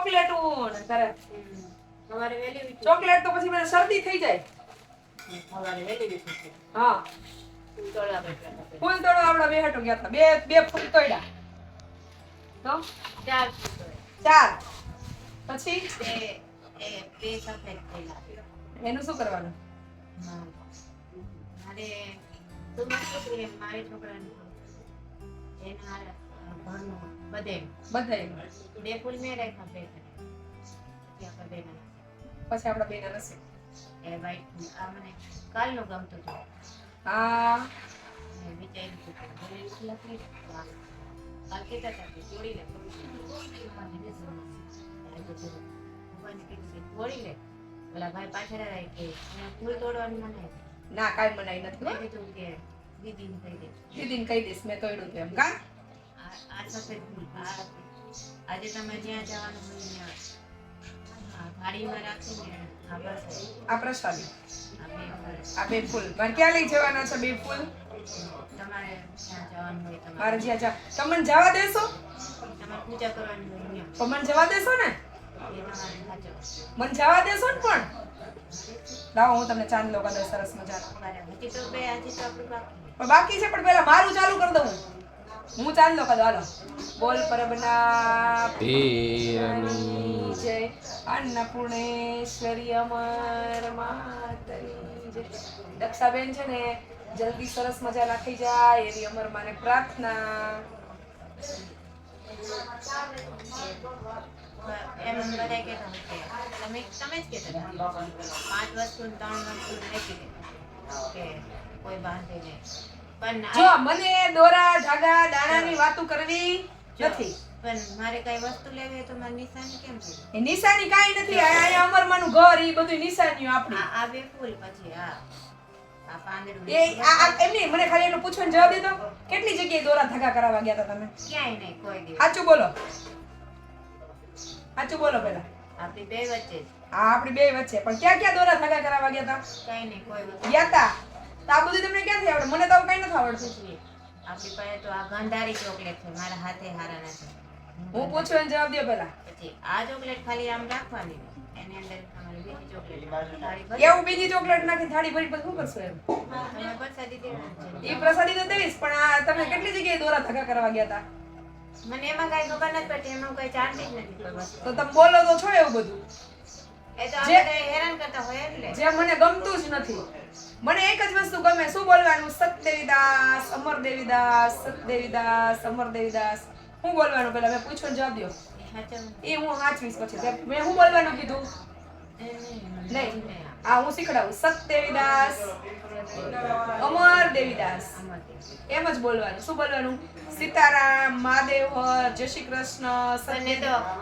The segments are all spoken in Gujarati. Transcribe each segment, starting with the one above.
ચોકલેટ ને તારે. સવારે વેલી ચોકલેટ તો પછી મને શરદી થઈ જાય. સવારે વેલી હા. ફૂલ તોડો આપડા બે હાટો ગયા હતા. બે બે ફૂલ તોડ્યા. તો? ચાર ચાર. પછી? બે એ બે સફેદ થયેલા. એનું શું કરવાનું. મારે તો મારી છોકરી છોકરાની એના ઘરનું બધે. બધાય બે ફૂલ મેં રાખ્યા બે પછી આપણે બે નાખ્યા. પછી એ આ મને કાલનું ગમતું હતું. હા. મેં વિચાર્યું હતું આ કાલ હતા કે લે, તોડી લે. ભગવાનને કીધું, આજે તો ભગવાનને કીધું કે તોડી લે. ઓલા ભાઈ પાછળ કે અહીંયા ફૂલ તોડવાનું મને. ના કાઈ મનાઈ નથી દીદી કહી દે. દીદીને કહી દઈશ મેં તોડ્યું છે એમ. કા? આ સફેદ ફૂલ આ આજે તમે જ્યાં જવાનું હોય ત્યાં ગાડીમાં રાખીને આ પ્રસાદી આ બે ફૂલ. આ બે ફૂલ મારે ક્યાં લઈ જવાના છે બે ફૂલ તમારે જ્યાં જવાનું હોય મારે જ્યાં જા તમને જવા દેશો? તમારે પૂજા કરવાની તો મને જવા દેશો ને? એ તમારે સાચો મને જવા દેશો ને પણ? લાવો હું તમને ચાંદ લોકો સરસ મજાનો. બાકી. છે પણ પેલા મારું ચાલુ કરી દઉં હું ચાંદ લોકો દઉં હાલો. બોલ પરબના પીરની જય અન્નપૂર્ણેશ્વરી અમર માતની જય. દક્ષાબેન છે ને જલ્દી સરસ મજાના થઈ જાય એવી અમર માને પ્રાર્થના. એમ બધા કહેતા તમે તમે જ કહેતા પાંચ વસ્તુ ત્રણ વસ્તુ કે કોઈ બાંધે નહીં. જો મને દોરા ધાગા દાણાની વાતો કરવી નથી. પણ મારે કઈ વસ્તુ લેવી તો મારી નિશાની કેમ છે એ નિશાની કાંઈ નથી. અહીંયા અમરમાનું ઘર એ બધું નિશાનીઓ આપણી. આ આ બે ફૂલ પછી આ આ પાંદડું એ આ આ- એમ નહીં મને ખાલી એનું પૂછવાનો જવાબ દેતો કેટલી જગ્યાએ દોરા ધાગા કરાવવા ગયા હતા તમે? ક્યાંય નહીં કોઈ દિવસ. સાચું બોલો. સાચું બોલો પેલા આપણી બે વચ્ચે હા આ આપણી બે વચ્ચે. પણ ક્યાં ક્યાં દોરા ધાગા કરાવવા ગયા હતા? કઈ નહીં કોઈ ગયા હતા તો આ બધું તમને ક્યાંથી આવડે? મને તો આવું કઈ નથી આવડતું. આપણી પાસે તો આ ગંધારી ચોકલેટ છે મારા હાથે હારા નથી. હું પૂછું એને જવાબ દે પેલા પછી આ ચોકલેટ ખાલી આમ રાખવાની એની અંદર તમારે બીજી ચોકલેટ એવું બીજી ચોકલેટ નાખી થાળી ભરી પછી શું કરશો એમ? તમે પ્રસાદી દેવાની એ પ્રસાદી તો દેવીશ પણ આ તમે કેટલી જગ્યાએ દોરા ધાગા કરવા ગયા હતા મને એમાં કઈ ખબર નથી પડતી એમાં કઈ ચાલતી જ નથી તો તમે બોલો તો છો એવું બધું. એ તો આપણે હેરાન કરતા હોય એટલે. જે મને ગમતું જ નથી. મને એક જ વસ્તુ ગમે શું બોલવાનું? સત દેવીદાસ અમર દેવીદાસ સત દેવીદાસ અમર દેવીદાસ હું બોલવાનું પેલા મેં પૂછો જવાબ દો એ હું વાંચવીશ પછી. મેં હું બોલવાનું કીધું? નહીં. આ હું શીખડાવું. સત દેવીદાસ અમર દેવીદાસ એમ જ બોલવાનું. શું બોલવાનું? સીતારામ મહાદેવ જય શ્રી કૃષ્ણ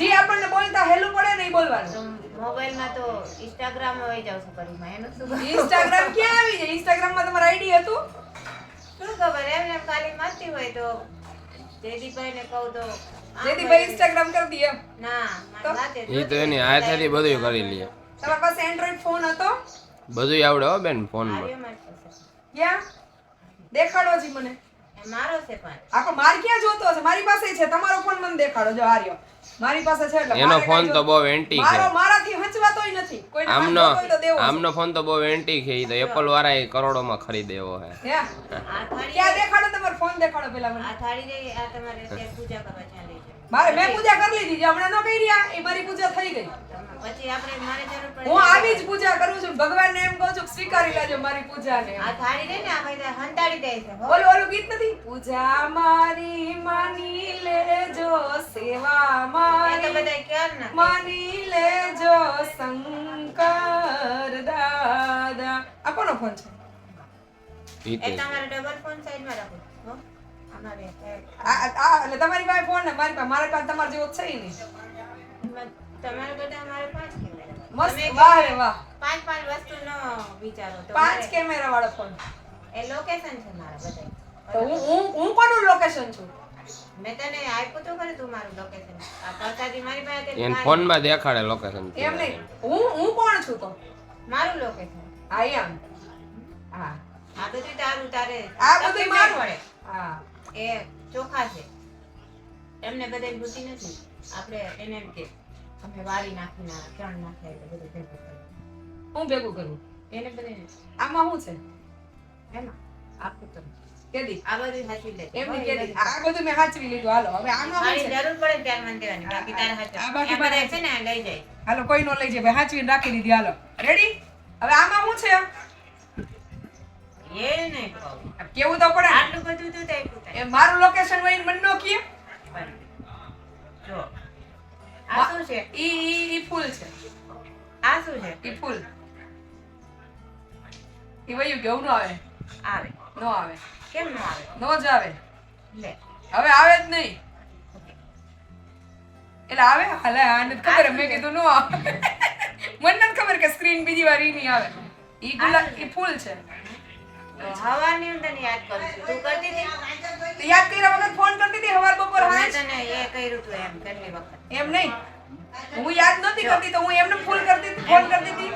જે આપણને બોલતા હેલું પડે ને એ બોલવાનું. મોબાઈલમાં તો ઇન્સ્ટાગ્રામ હોય જાવ છું કરીમાં એનું શું ઇન્સ્ટાગ્રામ ક્યાં આવી જાય? ઇન્સ્ટાગ્રામમાં તમારું આઈડી હતું? શું ખબર? એમ એમ ખાલી મારતી હોય તો જયદીપભાઈને કહું તો જયદીપભાઈ જેથી ભાઈ ઇન્સ્ટાગ્રામ કરી દઈએ ના એ તો? એની હાથેથી બધું કરી લે. તમારી પાસે એન્ડ્રોઈડ ફોન હતો? બધું આવડે હો બેન ફોનમાં. ક્યાં? દેખાડો જી મને. મારો છે પણ. આ પણ ક્યાં જોતો હશે? મારી પાસે છે. તમારો ફોન મને દેખાડો. જો હાર્યો મારી પાસે છે એટલે એનો ફોન તો બહુ એન્ટી મારો મારાથી હંચવાતોય નથી. કોઈને આમનો જોતો હોય તો દેવો છે. આમનો ફોન તો બહુ એન્ટી છે. ઈ તો એપલ વાળા એ કરોડોમાં ખરીદે એવો હે? ક્યાં દેખાડો તમારો ફોન દેખાડો પેલા મને. આ થાળી આ તમારે પૂજા કરવા મારે મેં પૂજા કરી લીધી. હમણાં ન કરી રહ્યા એ મારી પૂજા થઈ ગઈ. પછી આપણે મારે જરૂર પડે હું આવી જ પૂજા કરું છું. ભગવાનને એમ કહું છું સ્વીકારી લેજો મારી પૂજાને. આ થાળી રહી ને આ ભાઈ હંતાડી દે છે. ઓલું ઓલું ગીત નથી? પૂજા મારી માની લેજો સેવા મારી તો મારી બધાય ક્યાર ના માની લેજો શંકર દાદા. આ કોનો ફોન છે? એ તે ડબલ ફોન સાઈડમાં રાખો હો. તમારી પાસે ફોન ને મારી પાસે મારા પાસે તમારા જેવો છે નહીં. તમારે બધા અમારે પાંચ મસ્ત વાહ રે વાહ. પાંચ પાંચ વસ્તુનો વિચારો તો પાંચ કેમેરા વાળો ફોન એ લોકેશન છે મારા બધા તો હું હું હું કોનું લોકેશન છું? મેં તને આપ્યું તો ખરું તું મારું લોકેશન આ પ્રસાદી મારી પાસે એને દેખાડે લોકેશન એમ નહીં. હું હું કોણ છું તો? મારું લોકેશન આઈ એમ. હા. આ બધું તારું તારે આ બધું મારું. હા. એ ચોખા છે. એમને બધાય બુદ્ધિ નથી. આપણે એને એમ કે અમે વારી નાખીને ચણ નાખ્યા એટલે બધું ભેગું કર્યું. હું ભેગું કરું? એને બધે આમાં શું છે? એમાં. આપું તો કેદી આ બધું સાચવી લે. એમની કેદી આ બધું મેં સાચવી લીધું. હાલો હવે આમાં શું જરૂર પડે ત્યારે મને દેવાની બાકી તારે હાચવ. આ બાકી એમ છે ને લઈ જાય. હાલો કોઈ નો લઈ જાય. ભાઈ સાચવીને રાખી દીધી. હાલો. રેડી હવે આમાં શું છે? એ નહીં કેવું તો પડે આટલું બધું તું એ મારું લોકેશન હોય મને નો કીએ જો આ શું છે? ઈ ઈ ઈ ફૂલ છે. આ શું છે? ઈ ફૂલ. ઈ વયું કેવું નો આવે? આવે. નો આવે. કેમ ન આવે? નો જ આવે. લે. હવે આવે જ નહીં. એટલે આવે? હાલે આને ખબર. મેં કીધું નો આવે. મને નથી ખબર કે સ્ક્રીન બીજી વાર ઈ નહીં આવે. ઈ ગુલાબ ઈ ફૂલ છે. હવાની હું તને યાદ કરું છું. તું કરતી હતી? યાદ કર્યા વગર ફોન કરતી હતી? હવાર બપોર હાંજ? તને એ કર્યું તું એમ કેટલી વખત? એમ નહીં? હું યાદ નથી કરતી તો હું એમને ફૂલ કરતી ફોન કરતી હતી.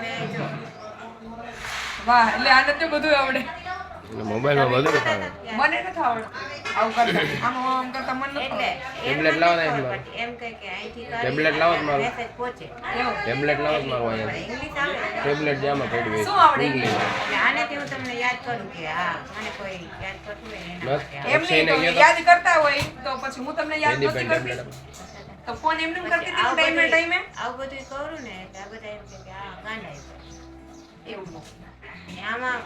વાહ એટલે આને તો બધું આવડે. મોબાઈલમાં બધું ફાવે મને નથી આવડતું. આવું કરતા આમ આમ કરતા મને એટલે ટેબ્લેટ લાવો ને એમાં. મને ખબર પડતી. એમ કહે કે અહીંથી ટેબ્લેટ લાવો મારું. મેસેજ પહોંચે. ટેબ્લેટ લાવો મારું અહીંયા. ઇંગ્લિશ આવડે ટેબ્લેટ જામાં પડ્યું શું આવડે? ઇંગ્લિશ એટલે આનેથી હું તમને યાદ કરું કે હા મને કોઈ યાદ કરતું હોય એમ. યાદ કરતા હોય તો પછી હું તમને યાદ નથી કરતી. તો ફોન એમને એમ કરતી હતી ટાઈમે ટાઈમે આવું બધું કરું ને એટલે આ બધા એમ કે આ ગાંડા એવું આમાં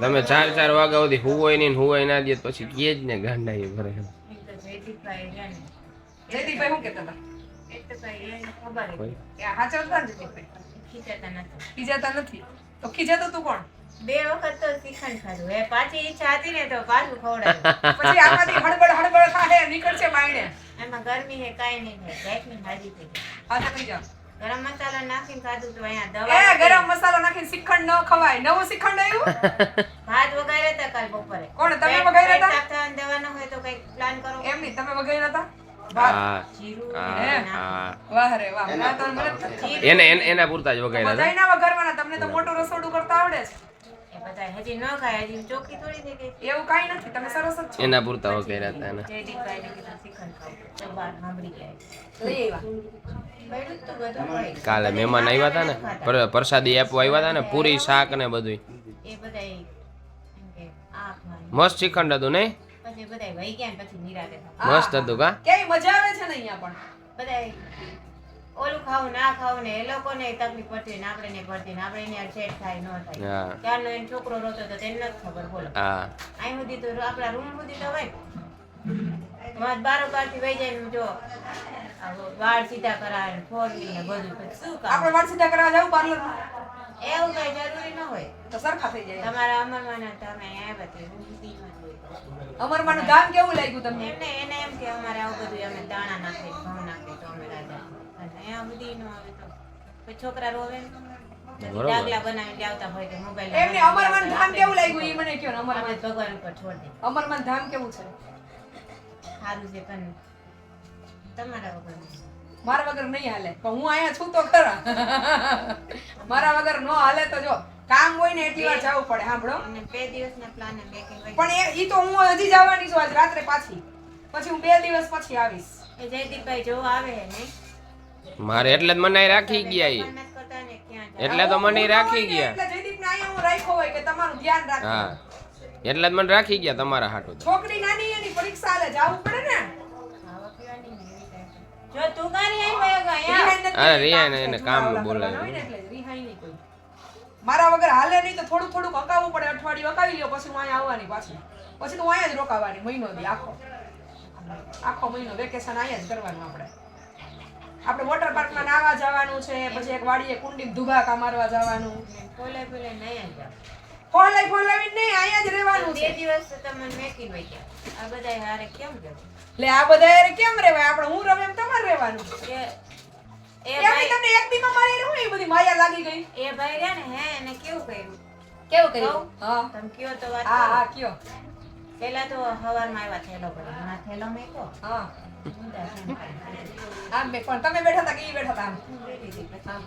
તમે ચાર ચાર વાગ્યા સુધી હુવાય નહીં ને હુવાય ના દે પછી કે જ ને ગાંડા એ ભરે જયદીપભાઈ શું કેતા હતા? ખબર નથી ખીજાતા નથી. તો ખીજાતો તું કોણ? બે વખત તો શ્રીખંડ ખાધું. એ પાછી ઈચ્છા હતી ને તો પાછું ખવડાવ્યું. પછી આમાંથી હડબડ હડબડ થાહે નીકળશે બાયણે. એમાં ગરમી હે કાઈ નહીં થાય ગેસની હાજી થઈ હા થઈ જાવ ગરમ મસાલો નાખીને ખાધું તો અહીંયા એ દવા ગરમ મસાલો નાખીને શ્રીખંડ ન ખવાય. નવું શ્રીખંડ આવ્યું? ભાત વગાડ્યા હતા કાલ બપોરે. કોણ તમે વગાડ્યા હતા? સાફ થવાની દવા ન હોય તો કઈ પ્લાન કરો. એમ નહીં તમે વગાડ્યા હતા? જીરું હા. ને વાહ રે વાહ તો મને જ નથી એને એને- પૂરતા જ વગાડ્યા બધાય ના વઘારવાના તમને તો મોટું રસોડું કરતા આવડે છે. એ બધા હજી ન ખાય હજી ચોખ્ખી થોડી થઈ ગઈ. એવું કાંઈ નથી તમે સરસ જ છો એના પૂરતા વગાડ્યા હતા એને. જયદીપભાઈને કીધું શ્રીખંડ ખાવું. તો બહાર સાંભળી જાય લઈ આવ્યા પડ્યું જ તો બધું હોય કાલે મહેમાન આવ્યા હતા ને? પ્રસાદી આપવા આવ્યા હતા ને પૂરી શાક ને બધું એ બધા એમ કે આ ખાવાનું. મસ્ત શ્રીખંડ હતું નહીં? પછી બધા વહી ગયા પછી નિરાતે. મસ્ત હતું કા? કેવી મજા આવે છે ને અહીંયા પણ. બધા ઓલું ખાવું ના ખાવું ને એ લોકોને તકલીફ પડતી ને આપણે ને પડતી ને આપણે એને સેટ થાય ન થાય. ત્યારનો એનો છોકરો રોતો તો તેને નથી ખબર બોલો. હા. અહીં સુધી તો આપણા રૂમ સુધી તો હોય. માર બારો બારથી વહી જાય જો વાળ સીધા કરાવે ને ફોર ને બધું શું કામ? આપણે વાળ સીધા કરવા જવું પાર્લર એવું કઈ જરૂરી ન હોય. તો સરખા થઈ જાય. તમારા અમરમાં તમે આવ્યા તો રૂમ સુધી ન અમરમાનું ધામ કેવું લાગ્યું તમને? એમને એને એમ કે અમારે આવું બધું અમે દાણા નાખીએ ઘઉં નાખીએ તો અમે રાજા. અહીંયા બધી નો આવે તો પછી છોકરા રોવે ને. પછી બરોબર. ડાગલા બનાવીને લાવતા હોય કે મોબાઈલ એમને અમરમાન ધામ કેવું લાગ્યું? એ મને કહો ને ભગવાન ઉપર છોડ દે. અમરમાન ધામ કેવું છે? સારું છે પણ તમારા વગર મારા વગર નહીં હાલે પણ હું અહીંયા છું તો ખરા. મારા વગર નો હાલે તો જો કામ હોય ને એટલી વાર જવું પડે સાંભળો. બે દિવસના પ્લાન પણ એ ઈ તો હું હજી જવાની છું આજ રાત્રે પાછી. પછી હું બે દિવસ પછી આવીશ. એ જયદીપભાઈ જો આવે ને મારે એટલે જ મને રાખી ગયા એટલે તો મને રાખી ગયા. એટલે જયદીપને અહીંયા હું રાખ્યો હોય કે તમારું ધ્યાન હા. એટલે જ મને રાખી ગયા તમારા હાટું છોકરી નાની એની પરીક્ષા હાલે જાવું પડે ને? અરે કામ. મારા વગર હાલે નહીં તો થોડું થોડુંક હકાવવું પડે અઠવાડિયું અકાવી લ્યો પછી હું અહીંયા આવવાની પાછી. પછી તો હું અહીંયા જ રોકાવાની મહિનો દી આખો. આખો મહિનો વેકેશન અહીંયા જ કરવાનું આપણે. આપણે વોટર પાર્કમાં નાવા જવાનું છે પછી એક વાડીએ કુંડી ધુબાકા મારવા જવાનું. બોલે બોલે નહીં. ફોલાઈ ફોલાવી નહીં અહીંયા જ રહેવાનું બે દિવસ તમને મેકી ગયા આ બધા હારે કેમ રહેવું લે આ બધા હારે કેમ રહેવાય? આપણે હું રવે એમ તમારે રહેવાનું? કે એ ભાઈ તમને એક દીમાં મારી રહું એ બધી માયા લાગી ગઈ. એ ભાઈ રહ્યા ને હે એને કેવું કર્યું? કેવું કર્યું? હા. તમે કયો તો વાત હા હા કયો. પેલા તો હવારમાં આવ્યા થેલો હમણાં થેલો મેકો હા. આમ બે પણ તમે બેઠા હતા કે ઈ બેઠા હતા આમ.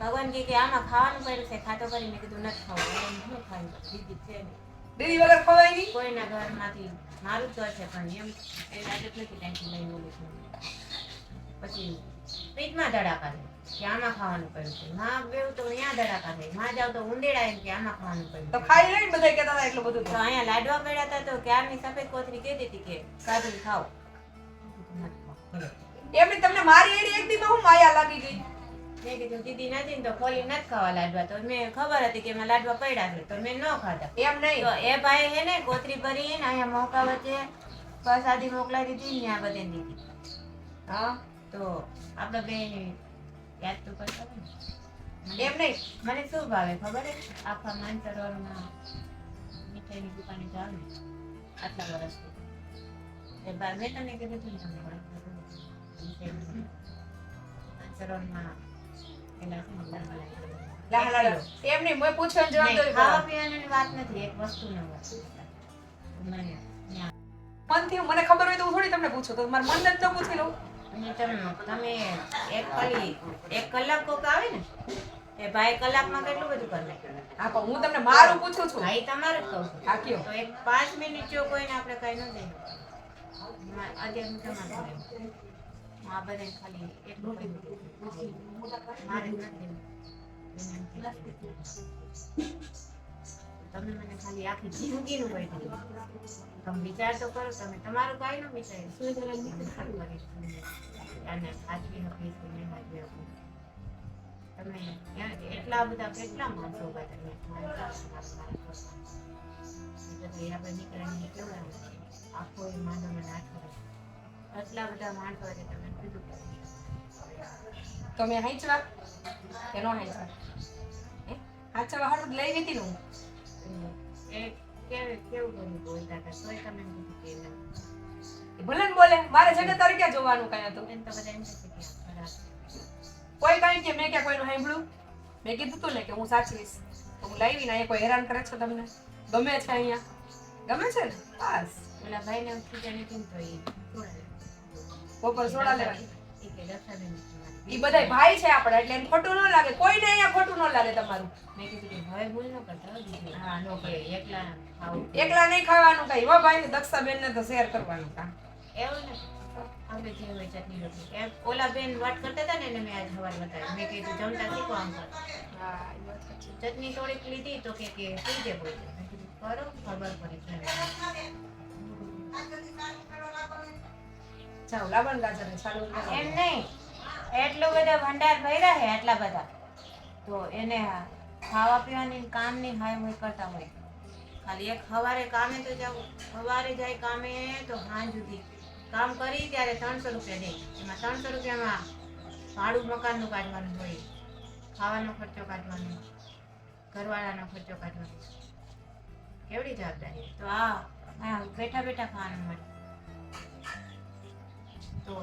ભગવાન કે આમાં ખાવાનું પડ્યું છે ખાતો કરી કીધું નથી ખાવું શું ખાયું દીદી છે નહીં. દીદી વગર ખવાય નહીં કોઈના ઘરમાંથી મારું ઘર છે પણ એમ એ આદત નથી ત્યાંથી લઈને ઓલું છું પછી ઈદમાં ધડાકા થાય કે આમાં ખાવાનું પડ્યું છે માં બેવ તો અહીંયા ધડાકા થાયમાં જાવ તો ઉંદેડા એમ કે આમાં ખાવાનું પડ્યું તો. ખાઈ લઈને બધા કહેતા હતા એટલું બધું તો. અહીંયા લાડવા પડ્યા હતા તો ક્યારની સફેદ કોથરી કહેતી હતી કે કાજુ ખાઓ ભલે. એમની તમને મારી એડી એક દીમાં હું માયા લાગી ગઈ? મેં કીધું દીદી નથી ને તો ખોલી નથી ખાવા લાડવા. તો મેં ખબર હતી કે એમાં લાડવા પડ્યા છે તો મેં ન ખાધા. એમ નહીં? તો એ ભાઈ હે ને કોથરી ભરીને અહીંયા મોકા વચ્ચે પ્રસાદી મોકલાવી દીધી ને આ બધે દીધી હા? તો આપણે બે યાદ તો કરતા ને. એમ નહીં? મને શું ભાવે ખબર હે આખા માનસરોવરમાં મીઠાઈની દુકાને જાવ ને આટલા વર્ષથી મેં તને કીધું હતું મનથી મને ખબર હોય તો હું થોડી તમને પૂછું તો મારા મન જ તો પૂછી લઉં. અને તમે તમે એક ખાલી એક કલાક કોક આવે ને એ ભાઈ કલાકમાં કેટલું બધું કરી નાખ્યું હા પણ હું તમને મારું પૂછું છું. ભાઈ તમારે જ કહું છું. હા કયો. તો એક પાંચ મિનિટ જો કોઈને આપણે કઈ ન દે અત્યારે હું તમારે આ બધાને ખાલી એક મારે તમે મને ખાલી આખી જિંદગીનું કહી દીધું તમે વિચાર તો કરો તમે તમારું કાંઈ ન વિચાર શું સારું લાગે તમને. અને હાજરી આપીશ કે નહીં હાજરી આપું તમે એટલા બધા કેટલા માણસો ઊભા તમે આપણે દીકરાને કેવડા આખો એ માનવ વર્ષ આટલા બધા માણસો છે તમે કીધું તો મેં હાંચવા? કે નો હાંચવા? હાંચવા હારું લઈ લીધી ને હું? તમે ભલે બોલે મારે જગત તારે ક્યાં જોવાનું કઈ હતું? એમ તો બધા એમ કોઈ કઈ કે મેં ક્યાં કોઈનું સાંભળ્યું? મેં કીધું તું ને કે હું સાચવીશ તો હું લાવી ને કોઈ હેરાન કરે છો તમને? ગમે છે અહીંયા? ગમે છે ને? બસ. પેલા ભાઈને તો એ. બપોર સોડા લેવાની ઈ. એ બધાય ભાઈ છે આપણા એટલે એને ખોટું ન લાગે. કોઈને અહીંયા ખોટું ન લાગે તમારું. મેં કીધું કે હવે ભૂલ ન કરતા હા, નો કે એકલા એકલા નહીં ખાવાનું કઈ. હો ભાઈ દક્ષાબેન ને તો શેર કરવાનું કામ. એવું ને? આપણે જે હોય ચટણી રોટલી. એમ ઓલા બેન વાત કરતા હતા ને એને મેં આજ સવાર બતાવ્યું મેં કીધું જમતા શીખો આમ હા. ચટણી થોડીક લીધી તો કે કે પી દે બોલ મેં કીધું કરો ખબર પડે. જાઓ લાવણ ગાજર ને એમ નહીં. એટલું બધા ભંડાર ભર્યા છે આટલા બધા. તો એને ખાવા પીવાની કામની હાય હોય કરતા હોય. ખાલી એક સવારે કામે તો જવું સવારે જાય કામે તો સાંજ સુધી. કામ કરી ત્યારે ત્રણસો રૂપિયા દે. એમાં ત્રણસો રૂપિયામાં ભાડું મકાનનું કાઢવાનું હોય. ખાવાનો ખર્ચો કાઢવાનો. ઘરવાળાનો ખર્ચો કાઢવાનો. કેવડી જવાબદારી. તો આ આ બેઠા બેઠા ખાવાનું મળે. તો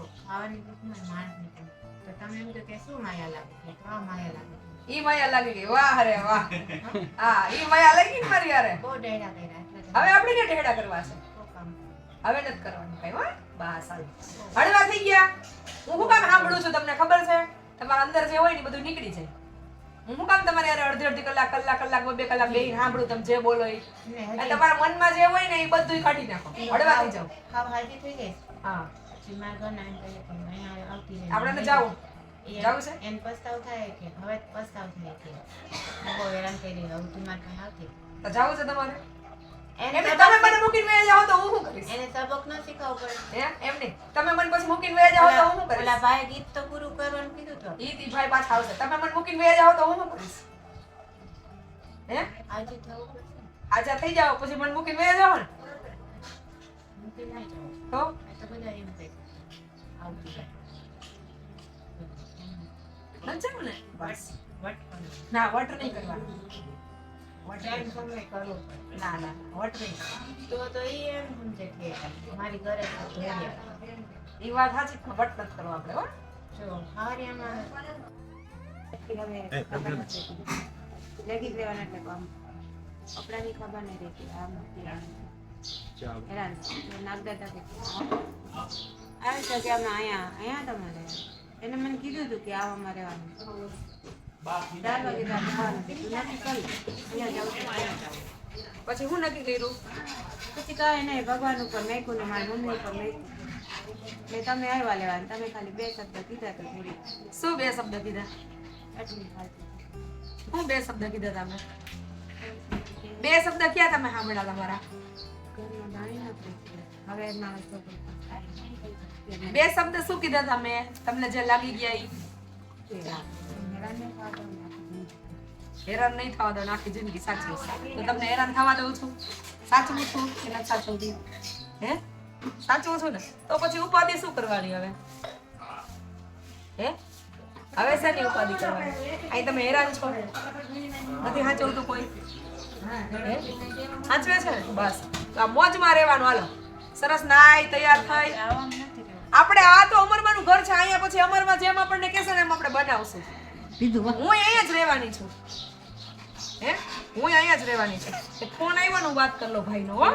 નીકળે. તમે એમ કે શું માયા લાગે. તો આ માયા લાગે. ઈ માયા લાગી ગઈ વાહ રે વાહ. હા. ઈ માયા લાગી ને મારી યારે બહુ ડેડા કર્યા હવે આપણે કે ડેડા કરવા છે? હવે નથી કરવાનું કઈ હોય બસ હળવા થઈ ગયા. હું હું કામ સાંભળું છું તમને ખબર છે? તમારા અંદર જે હોય ને બધું નીકળી જાય. હું હું કામ તમારે યાર અડધી અડધી કલાક કલાક કલાક બે કલાક બે સાંભળું તમે જે બોલો એ. તમારા મનમાં જે હોય ને એ બધું કાઢી નાખો. હળવા થઈ જાઓ. હા થઈ ગઈ હા. એમ કહે કે અહીંયા આવતી રહે. આપણે ને જાવું. જાવું છે? એને પસ્તાવ થાય કે હવે પસ્તાવ થાય કે બહુ હેરાન કરી હવે તું મારા પાસે આવતી તો જાવું છે તમારે? એને નહીં, તમે મને મૂકીને વયા જાઓ તો હું શું કરીશ? એને સબક ન શીખવવું પડે. એમ નહીં. તમે મને પછી મૂકીને વયા જાઓ તો હું શું ઓલા કરીશ ભાઈ ગીત તો પૂરું કરવાનું કીધું તો. ઈ ભાઈ પાછા આવશે. તમે મને મૂકીને વયા જાઓ તો હું શું કરીશ? હે? આજે થવું પડશે ને. આજા થઈ જાઓ પછી મને મૂકીને વયા જાઓ ને? જવું તો? તો એમ સમજે કે મારી ઘરે વાત સાચી પણ વટ નથી હો જો હારિયામાં હવે લેગી લેવાના એટલે કામ કપડાની ખબર નહીં રહેતી આમ આમ. હેરાન તો નાગદાદા કે આવે અમે અહીંયા અહીંયા તમારે એને મને કીધું હતું કે આવવામાં રહેવાનું. ચાર વાગે તો આપણે આવવાનું છે. તું નક્કી અહીંયા પછી હું નક્કી કર્યું? પછી કાંઈ નહીં ભગવાન ઉપર નાખ્યું ને મારી મમ્મી ઉપર એટલે તમે આવ્યા લેવા તમે ખાલી બે શબ્દ કીધા તો શું બે શબ્દ કીધા? શું બે શબ્દ કીધા તમે બે શબ્દ ક્યાં તમે સાંભળ્યા તમારા? બે શબ્દ શું કીધા તમે? તમને જે લાગી ગયા ઈ? હેરાને દઉં નહીં થવા દો, આખી જિંદગી સાચવી તો તમને હેરાન થવા દઉં છું. સાચવું છું કે નથી સાચવતી હે? સાચવું છું ને? તો પછી ઉપાધિ શું કરવાની હવે? હે? હવે શેની ઉપાધિ કરવાની? અહીં તમે હેરાન છો? નથી સાચવતું કોઈ? સાચવે છે? બસ. તો આ મોજમાં રહેવાનું, હાલો. સરસ નાય તૈયાર રહેવું. આપણે આ તો અમરમાનું ઘર છે અહીંયા પછી અમરમાં જેમ આપણને કહેશે ને એમ આપણે બનાવશું. હું અહીંયા જ રહેવાની છું. હે? હું અહીંયા જ રહેવાની છું. ફોન આવ્યો ને વાત કરી લો ભાઈનો હો.